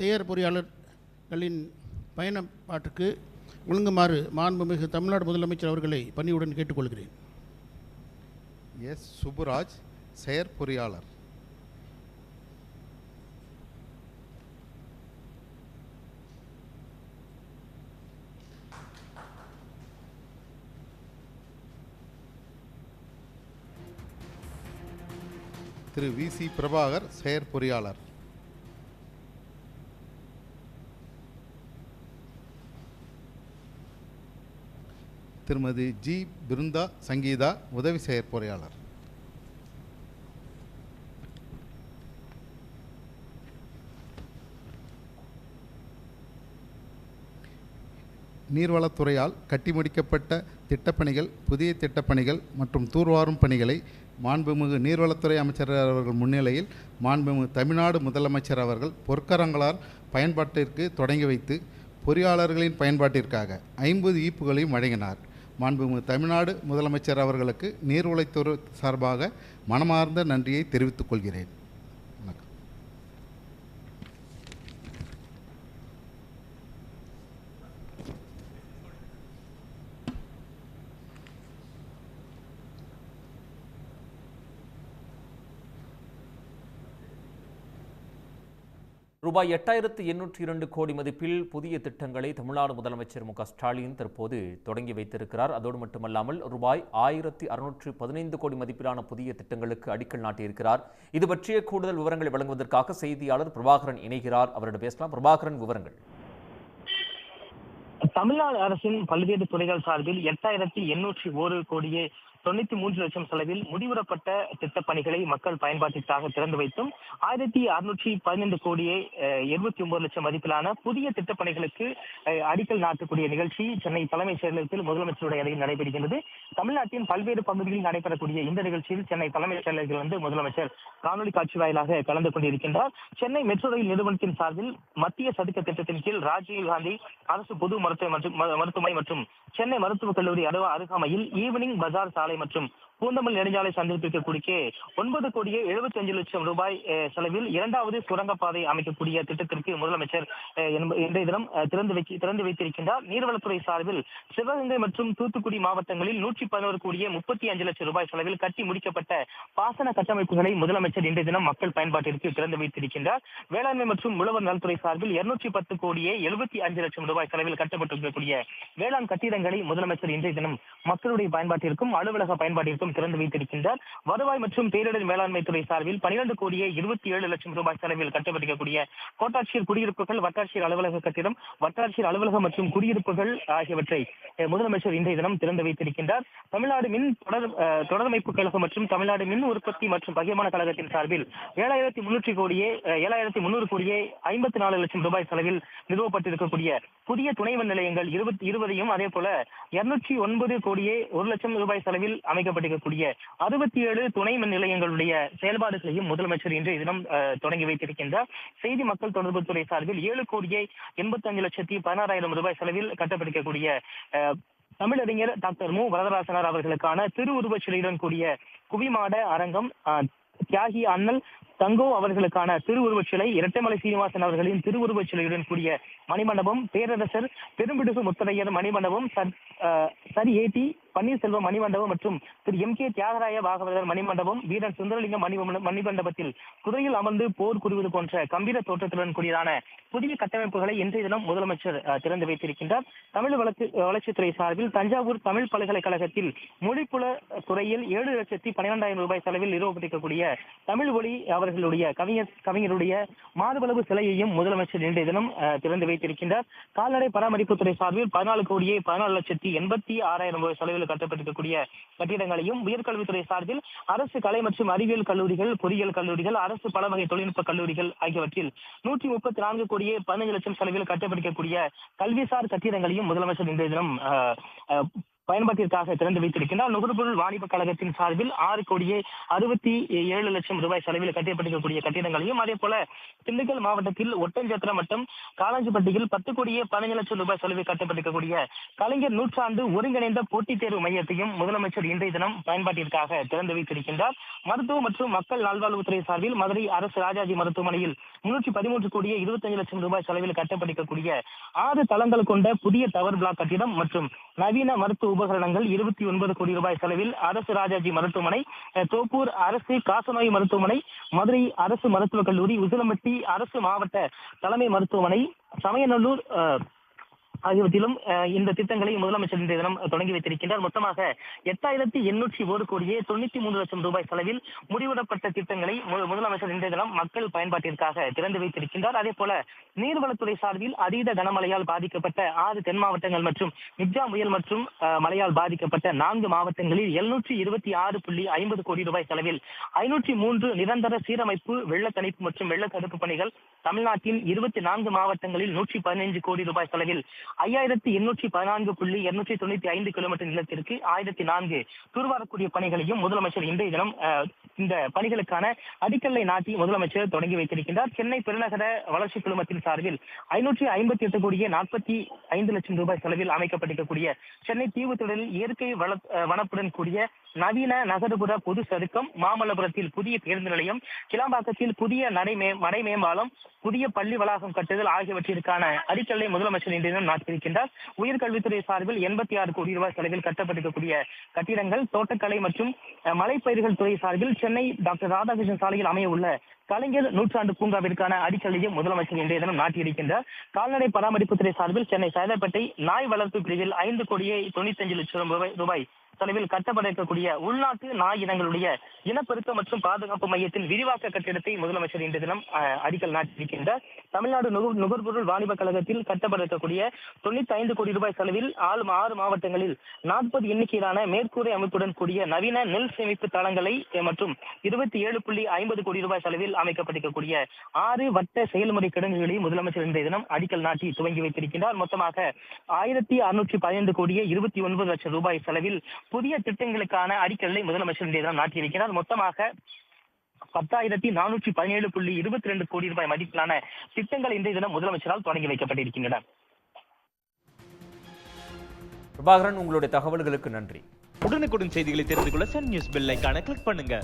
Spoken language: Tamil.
செயற் பொறியாளர்களின் பயணப்பாட்டுக்கு ஒழுங்குமாறு மாண்புமிகு தமிழ்நாடு முதலமைச்சர் அவர்களை பணியுடன் கேட்டுக்கொள்கிறேன். எஸ். சுப்புராஜ் செயற்பொறியாளர் திரு வி. சி. பிரபாகர் செயற்பொறியாளர் திருமதி ஜி பிருந்தா சங்கீதா உதவி செயற்பொறியாளர் நீர்வளத்துறையால் கட்டி முடிக்கப்பட்ட திட்டப்பணிகள் புதிய திட்டப்பணிகள் மற்றும் தூர்வாரும் பணிகளை மாண்புமிகு நீர்வளத்துறை அமைச்சர் அவர்கள் முன்னிலையில் மாண்புமிகு தமிழ்நாடு முதலமைச்சர் அவர்கள் பொற்கரங்களால் பயன்பாட்டிற்கு தொடங்கி வைத்து பொறியாளர்களின் பயன்பாட்டிற்காக ஐம்பது ஈப்புகளையும் வழங்கினார். மாண்புமிகு தமிழ்நாடு முதலமைச்சர் அவர்களுக்கு நீர்வளத்துறை சார்பாக மனமார்ந்த நன்றியை தெரிவித்துக் கொள்கிறேன். ரூபாய் எட்டாயிரத்து எண்ணூற்றி இரண்டு கோடி மதிப்பில் புதிய திட்டங்களை தமிழ்நாடு முதலமைச்சர் மு ஸ்டாலின் தற்போது தொடங்கி வைத்திருக்கிறார். அதோடு மட்டுமல்லாமல் ரூபாய் ஆயிரத்தி அறுநூற்று பதினைந்து கோடி மதிப்பிலான புதிய திட்டங்களுக்கு அடிக்கல் நாட்டியிருக்கிறார். இது பற்றிய கூடுதல் விவரங்களை வழங்குவதற்காக செய்தியாளர் பிரபாகரன் இணைகிறார். அவரிடம் பேசலாம். பிரபாகரன் விவரங்கள். தமிழ்நாடு அரசின் பல்வேறு துறைகள் சார்பில் எட்டாயிரத்தி எண்ணூற்றி ஒரு கோடியே தொண்ணூத்தி மூன்று லட்சம் செலவில் முடிவுறப்பட்ட திட்டப்பணிகளை மக்கள் பயன்பாட்டிற்காக திறந்து வைத்தும் ஆயிரத்தி அறுநூற்றி பதினைந்து கோடியே இருபத்தி ஒன்பது லட்சம் மதிப்பிலான புதிய திட்டப்பணிகளுக்கு அடிக்கல் நாட்டக்கூடிய நிகழ்ச்சி சென்னை தலைமைச் செயலகத்தில் முதலமைச்சருடைய அறையில் நடைபெறுகிறது தமிழ்நாட்டின் பல்வேறு பகுதிகளில் நடைபெறக்கூடிய இந்த நிகழ்ச்சியில் சென்னை தலைமைச் செயலகத்தில் வந்து முதலமைச்சர் காணொலி காட்சி வாயிலாக கலந்து கொண்டிருக்கின்றார். சென்னை மெட்ரோ ரயில் நிறுவனத்தின் சார்பில் மத்திய சதுக்க திட்டத்தின் கீழ் ராஜீவ் காந்தி அரசு பொது மருத்துவ மருத்துவமனை மற்றும் சென்னை மருத்துவக் கல்லூரி அருகாமையில் ஈவினிங் பஜார் சாலை மற்றும் பூந்தமல் நெடுஞ்சாலை சந்திப்பிற்கு குறுக்கே ஒன்பது கோடியே எழுபத்தி அஞ்சு லட்சம் ரூபாய் செலவில் இரண்டாவது சுரங்கப்பாதை அமைக்கக்கூடிய திட்டத்திற்கு முதலமைச்சர் இன்றைய தினம் திறந்து வைக்க திறந்து வைத்திருக்கின்றார். நீர்வளத்துறை சார்பில் சிவகங்கை மற்றும் தூத்துக்குடி மாவட்டங்களில் நூற்றி பதினோரு கோடியே முப்பத்தி அஞ்சு லட்சம் ரூபாய் செலவில் கட்டி முடிக்கப்பட்ட பாசன கட்டமைப்புகளை முதலமைச்சர் இன்றைய தினம் மக்கள் பயன்பாட்டிற்கு திறந்து வைத்திருக்கின்றார். வேளாண்மை மற்றும் உழவர் நலத்துறை சார்பில் இருநூற்றி பத்து கோடியே எழுபத்தி அஞ்சு லட்சம் ரூபாய் செலவில் கட்டப்பட்டிருக்கக்கூடிய வேளாண் கட்டிடங்களை முதலமைச்சர் இன்றைய தினம் மக்களுடைய பயன்பாட்டிற்கும் அலுவலக பயன்பாட்டிற்கும் திறந்து வைத்திருக்கின்றார். வருவாய் மற்றும் பேரிடர் மேலாண்மை துறை சார்பில் பனிரெண்டு கோடியே இருபத்தி ஏழு லட்சம் ரூபாய் செலவில் கட்டப்பட்டிருக்கக்கூடிய கோட்டாட்சியர் குடியிருப்புகள் வட்டாட்சியர் அலுவலக கட்டிடம் வட்டாட்சியர் அலுவலகம் மற்றும் குடியிருப்புகள் ஆகியவற்றை முதலமைச்சர் இன்றைய தினம் திறந்து வைத்திருக்கின்றார். தமிழ்நாடு மின் தொடர் தொடரமைப்பு கழகம் மற்றும் தமிழ்நாடு மின் உற்பத்தி மற்றும் பகிர்மான கழகத்தின் சார்பில் ஏழாயிரத்தி முன்னூற்றி கோடியே ஏழாயிரத்தி முன்னூறு கோடியே ஐம்பத்தி நாலு லட்சம் ரூபாய் செலவில் நிறுவப்பட்டிருக்கக்கூடிய புதிய துணைவன் நிலையங்கள் இருபத்தி இருபதையும் அதே போல இருநூற்றி ஒன்பது கோடியே ஒரு லட்சம் ரூபாய் செலவில் அமைக்கப்பட்டிருக்க இருக்கக்கூடிய அறுபத்தி ஏழு துணை மின் நிலையங்களுடைய செயல்பாடுகளையும் முதலமைச்சர் இன்று தினம் தொடங்கி வைத்திருக்கின்றார். செய்தி மக்கள் தொடர்பு துறை சார்பில் ஏழு கோடியே எண்பத்தி அஞ்சு லட்சத்தி பதினாறாயிரம் ரூபாய் செலவில் கட்டப்பட்டிருக்கக்கூடிய தமிழறிஞர் டாக்டர் மு. வரதராசனார் அவர்களுக்கான திருவுருவச் சிலையுடன் கூடிய குவிமாட அரங்கம் தியாகி அண்ணல் தங்கோ அவர்களுக்கான திருவுருவச் சிலை இரட்டைமலை சீனிவாசன் அவர்களின் திருவுருவச் சிலையுடன் கூடிய மணிமண்டபம் பேரரசர் பெரும்பிடுசு முத்தரையர் மணிமண்டபம் sir ah, sir AT Panneerselvam மணிமண்டபம் மற்றும் திரு எம் கே தியாகராய பாகவதர் மணிமண்டபம் வீரன் சுந்தரலிங்கம் மணி மணிமண்டபத்தில் குதிரையில் அமர்ந்து போர் புரிவது போன்ற கம்பீர தோற்றத்துடன் கூடியதான புதிய கட்டமைப்புகளை இன்றைய தினம் முதலமைச்சர் திறந்து வைத்திருக்கின்றார். தமிழ் வளர்ச்சி வளர்ச்சித்துறை சார்பில் தஞ்சாவூர் தமிழ் பல்கலைக்கழகத்தில் மொழிப்புல துறையில் ஏழு லட்சத்தி பன்னிரெண்டாயிரம் ரூபாய் செலவில் நிறுவப்பட்டிருக்கக்கூடிய தமிழ் ஒளி அவர்களுடைய கவிஞர் கவிஞருடைய மார்பளவு சிலையையும் முதலமைச்சர் இன்றைய தினம் திறந்து வைத்திருக்கின்றார். கால்நடை பராமரிப்புத்துறை சார்பில் பதினாலு கோடியே பதினாலு லட்சத்தி எண்பத்தி ஆறாயிரம் ரூபாய் செலவில் கட்டப்பட்டிருக்கக்கூடிய கட்டிடங்களையும் உயர்கல்வித்துறை சார்பில் அரசு கலை மற்றும் அறிவியல் கல்லூரிகள் பொறியியல் கல்லூரிகள் அரசு பல வகை தொழில்நுட்ப கல்லூரிகள் ஆகியவற்றில் நூற்றி முப்பத்தி நான்கு கோடியே பதினஞ்சு லட்சம் செலவில் கட்டப்பட்டிருக்கக்கூடிய கல்விசார் கட்டிடங்களையும் முதலமைச்சர் இன்றைய தினம் பயன்பாட்டிற்காக திறந்து வைத்திருக்கின்றார். நுகர்பொருள் வாணிப கழகத்தின் சார்பில் ஆறு கோடியே அறுபத்தி ஏழு லட்சம் ரூபாய் செலவில் கட்டப்பட்டிருக்கக்கூடிய கட்டிடங்களையும் அதே போல திண்டுக்கல் மாவட்டத்தில் ஒட்டஞ்சத்திரம் மற்றும் காலாஞ்சிப்பட்டியில் பத்து கோடியே பதினஞ்சு லட்சம் ரூபாய் செலவில் கட்டப்பட்டிருக்கக்கூடிய கலைஞர் நூற்றாண்டு ஒருங்கிணைந்த போட்டித் தேர்வு மையத்தையும் முதலமைச்சர் இன்றைய தினம் பயன்பாட்டிற்காக திறந்து வைத்திருக்கின்றார். மருத்துவ மற்றும் மக்கள் நல்வாழ்வுத்துறை சார்பில் மதுரை அரசு ராஜாஜி மருத்துவமனையில் முன்னூற்றி பதிமூன்று கோடியே இருபத்தஞ்சு லட்சம் ரூபாய் செலவில் கட்டப்பட்டிருக்கக்கூடிய ஆறு தளங்கள் கொண்ட புதிய டவர் பிளாக் கட்டிடம் மற்றும் நவீன மருத்துவ உபகரணங்கள் இருபத்தி ஒன்பது கோடி ரூபாய் செலவில் அரசு ராஜாஜி மருத்துவமனை தோப்பூர் அரசு காசநோய் மருத்துவமனை மதுரை அரசு மருத்துவக் கல்லூரி உசிலம்பட்டி அரசு மாவட்ட தலைமை மருத்துவமனை சமயநல்லூர் ஆகியவற்றிலும் இந்த திட்டங்களை முதலமைச்சர் இன்றைய தினம் தொடங்கி வைத்திருக்கின்றார். மொத்தமாக எட்டாயிரத்தி எண்ணூற்றி ஒரு கோடியே தொண்ணூத்தி மூன்று லட்சம் ரூபாய் செலவில் முடிவிடப்பட்ட திட்டங்களை முதலமைச்சர் இன்றைய தினம் மக்கள் பயன்பாட்டிற்காக திறந்து வைத்திருக்கின்றார். அதே போல நீர்வளத்துறை சார்பில் அதீத கனமழையால் பாதிக்கப்பட்ட ஆறு தென் மாவட்டங்கள் மற்றும் மிக்ஜா முயல் மற்றும் மழையால் பாதிக்கப்பட்ட நான்கு மாவட்டங்களில் எழுநூற்றி இருபத்தி ஆறு புள்ளி ஐம்பது கோடி ரூபாய் செலவில் ஐநூற்றி மூன்று நிரந்தர சீரமைப்பு வெள்ள தணிப்பு மற்றும் வெள்ள தடுப்பு பணிகள் தமிழ்நாட்டின் இருபத்தி நான்கு மாவட்டங்களில் நூற்றி பதினைந்து கோடி ரூபாய் செலவில் ஐயாயிரத்தி எண்ணூற்றி பதினான்கு புள்ளி இருநூற்றி தொண்ணூத்தி ஐந்து கிலோமீட்டர் நிலத்திற்கு ஆயிரத்தி நான்கு தூர்வாரக்கூடிய பணிகளையும் முதலமைச்சர் இன்றைய தினம் இந்த பணிகளுக்கான அடிக்கல்லை நாட்டி முதலமைச்சர் தொடங்கி வைத்திருக்கின்றார். சென்னை பெருநகர வளர்ச்சி குழுமத்தின் சார்பில் ஐநூற்றி ஐம்பத்தி எட்டு கோடியே நாற்பத்தி ஐந்து லட்சம் ரூபாய் செலவில் அமைக்கப்பட்டிருக்கக்கூடிய சென்னை தீவுத்திடலில் இயற்கை வள வனப்புடன் கூடிய நவீன நகர்ப்புற பொது சதுக்கம் மாமல்லபுரத்தில் புதிய பேருந்து நிலையம் கிளாம்பாக்கத்தில் புதிய நடை மே மடை மேம்பாலம் புதிய பள்ளி வளாகம் கட்டுதல் ஆகியவற்றிற்கான அடிக்கல்லை முதலமைச்சர் இன்றைய தினம் நாட்டியிருக்கின்றார் உயர்கல்வித்துறை சார்பில் எண்பத்தி ஆறு கோடி ரூபாய் செலவில் கட்டப்பட்டிருக்கக்கூடிய கட்டிடங்கள் தோட்டக்கலை மற்றும் மலைப்பயிர்கள் துறை சார்பில் சென்னை டாக்டர் ராதாகிருஷ்ணன் சாலையில் அமைய உள்ள கலைஞர் நூற்றாண்டு பூங்காவிற்கான அடிக்கலையும் முதலமைச்சர் இன்றைய தினம் நாட்டியிருக்கின்றார் கால்நடை பராமரிப்புத்துறை சார்பில் சென்னை சைதாப்பேட்டை நாய் வளர்ப்பு பிரிவில் ஐந்து கோடியே தொண்ணூத்தி அஞ்சு லட்சம் ரூபாய் ரூபாய் செலவில் கட்டப்பட இருக்கக்கூடிய உள்நாட்டு நாய் இனங்களுடைய இனப்பெருக்க மற்றும் பாதுகாப்பு மையத்தின் விரிவாக்க கட்டிடத்தை முதலமைச்சர் இன்று தினம் அடிக்கல் நாட்டியிருக்கின்றார். தமிழ்நாடு நுகர் நுகர்பொருள் வாணிப கழகத்தில் கட்டப்பட இருக்கக்கூடிய தொண்ணூத்தி ஐந்து கோடி ரூபாய் செலவில் ஆறு ஆறு மாவட்டங்களில் நாற்பது எண்ணிக்கையிலான மேற்கூரை அமைப்புடன் கூடிய நவீன நெல் சேமிப்பு தளங்களை மற்றும் இருபத்தி ஏழு புள்ளி ஐம்பது கோடி ரூபாய் செலவில் அமைக்கப்பட்டிருக்கக்கூடிய ஆறு வட்ட செயல்முறை கிடங்குகளை முதலமைச்சர் இன்றைய தினம் அடிக்கல் நாட்டி துவங்கி வைத்திருக்கின்றார். மொத்தமாக ஆயிரத்தி அறுநூற்றி பதினைந்து கோடியே இருபத்தி ஒன்பது லட்சம் ரூபாய் செலவில் புதிய திட்டங்களுக்கான அடிக்கல்லை முதலமைச்சர் இன்றைய தினம் நாட்டியிருக்கிறார் மொத்தமாக பத்தாயிரத்தி நானூற்றி பதினேழு புள்ளி இருபத்தி ரெண்டு கோடி ரூபாய் மதிப்பிலான திட்டங்கள் இன்றைய தினம் முதலமைச்சரால் தொடங்கி வைக்கப்பட்டிருக்கின்றன. பிரபாகரன் உங்களுடைய தகவல்களுக்கு நன்றி. உடனுக்குடன் செய்திகளை தெரிந்து கொள்ள சன் நியூஸ் பெல் ஐகானை கிளிக் பண்ணுங்க.